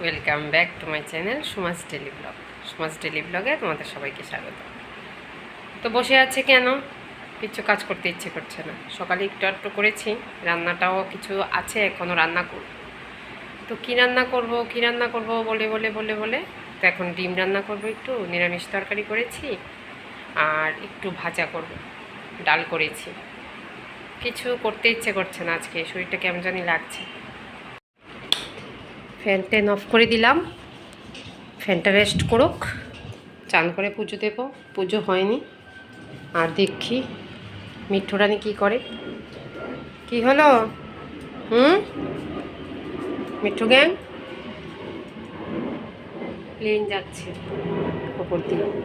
Welcome back to my channel Suma's daily blog Suma's daily ব্লগে তোমাদের সবাইকে স্বাগত। তো বসে আছে কেন? কিছু কাজ করতে ইচ্ছে করছে না। সকালে একটু একটু করেছি, রান্নাটাও কিছু আছে এখনও রান্না করব তো কী রান্না করব, কী রান্না করব, বলে বলে বলে বলে। তো এখন ডিম রান্না করব একটু, নিরামিষ তরকারি করেছি, আর একটু ভাজা করব, ডাল করেছি। কিছু করতে ইচ্ছে করছে না আজকে, শরীরটা কেমন জানি লাগছে। ফ্যান ট্যান অফ করে দিলাম। ফ্যানটা রেস্ট করুক। চান করে পুজো দেবো। পুজো হয়নি। আর দেখি মিঠু রানী কী করে। কি হলো? হুম? মিঠু গ্যাং প্লেন যাচ্ছে। ওপর দিয়ে।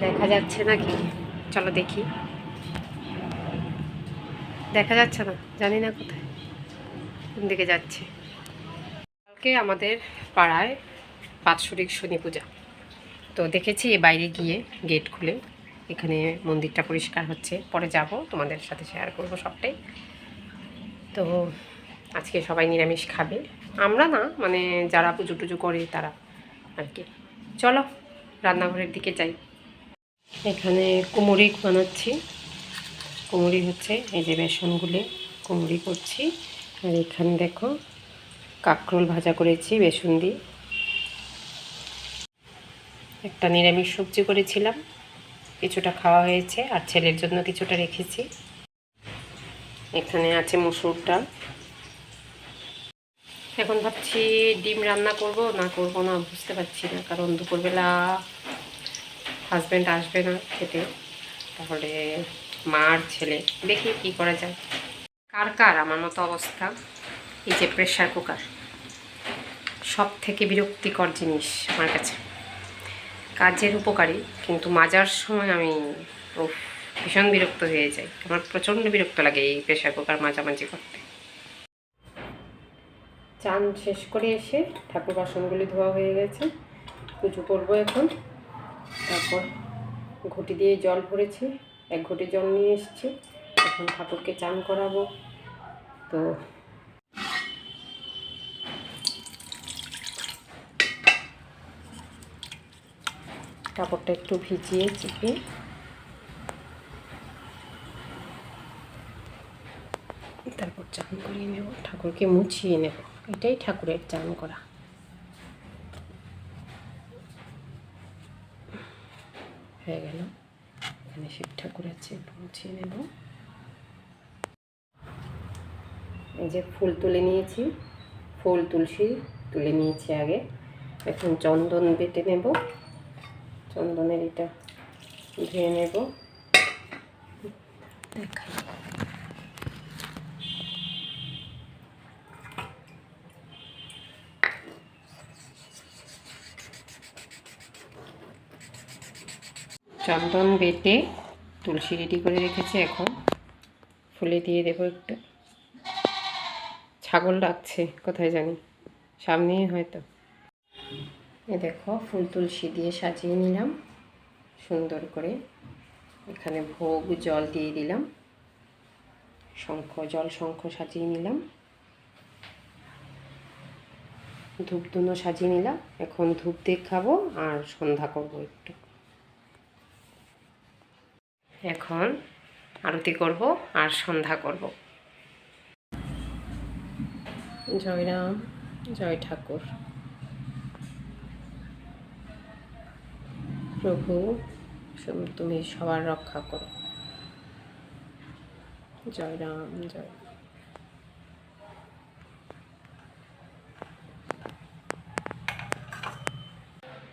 দেখা যাচ্ছে নাকি চলো দেখি। দেখা যাচ্ছে না? জানি না কোথায়। কোন দিকে যাচ্ছে? কালকে আমাদের পাড়ায় বাৎসরিক শনি পূজা। তো দেখেছি বাইরে গিয়ে গেট খুলে। এখানে মন্দিরটা পরিষ্কার হচ্ছে। পরে যাব, তোমাদের সাথে শেয়ার করব সবটাই। তো আজকে সবাই নিরামিষ খাবে। আমরা না মানে যারা পুজো টুজো করে তারা আর কি। চলো, রান্নাঘরের দিকে যাই। এখানে কুমুরি বানাচ্ছি। কুমুরি হচ্ছে এই যে বেসনগুলো কুমুরি করছি। আর এখানে দেখো কাঁকরোল ভাজা করেছি, বেসন দিয়ে। একটা নিরামিষ সবজি করেছিলাম। কিছুটা খাওয়া হয়েছে আর ছেলের জন্য কিছুটা রেখেছি। এখানে আছে মসুর ডাল। এখন ভাবছি ডিম রান্না করব, না করব না বুঝতে পারছি না, কারণ দুপুরবেলা হাজব্যান্ড আসবে না খেতে। তাহলে মা আর ছেলে, দেখি কি করা যায়। কার কার? আমার মতো অবস্থা। এই যে প্রেশার কুকার সব থেকে বিরক্তিকর জিনিস আমার কাছে। কাজের উপকারী কিন্তু মাজার সময় আমি উফ, ভীষণ বিরক্ত হয়ে যাই। আমার প্রচণ্ড বিরক্ত লাগে এই প্রেশার কুকার মাঝামাঝি করতে। চান শেষ করে এসে ঠাকুর বাসনগুলি ধোয়া হয়ে গেছে। পুজো করব এখন। তারপর ঘটি দিয়ে জল ভরেছি। এক ঘটি জল নিয়ে এসেছি। এখন ঠাকুরকে চান করাবো। তো কাপড়টা একটু ভিজিয়ে চিপে। তারপর চান করিয়ে নেব, ঠাকুরকে মুছিয়ে নেব। এটাই ঠাকুরের চান করা। হয়ে গেল। এখানে শিব ঠাকুর আছে, মুছিয়ে নেব। এই যে ফুল তুলে নিয়েছি, ফুল তুলসী তুলে নিয়েছি আগে। এখন চন্দন বেটে নেব। চন্দনের এটা ধুয়ে নেব। দেখাই। চন্দন বেটে তুলসী রেডি করে রেখেছি এখন। ফুলে দিয়ে দেবো একটু। ছাগল ডাকছে কোথায় জানি? সামনেই হয়তো। এ দেখো, ফুল তুলসী দিয়ে সাজিয়ে নিলাম। সুন্দর করে এখানে ভোগ জল দিয়ে দিলাম। শঙ্খ, জল শঙ্খ সাজিয়ে নিলাম। ধূপ ধুনো সাজিয়ে নিলাম। এখন ধূপ দেখাবো আর সন্ধ্যা করব একটু। এখন আরতি করব আর সন্ধ্যা করব। জয় রাম জয় ঠাকুর। প্রভু তুমি সবার রক্ষা করো। জয় রাম, জয়।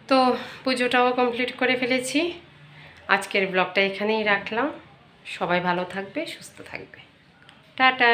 তো পুজোটাও কমপ্লিট করে ফেলেছি। আজকের ব্লগটা এখানেই রাখলাম। সবাই ভালো থাকবে, সুস্থ থাকবে। টাটা!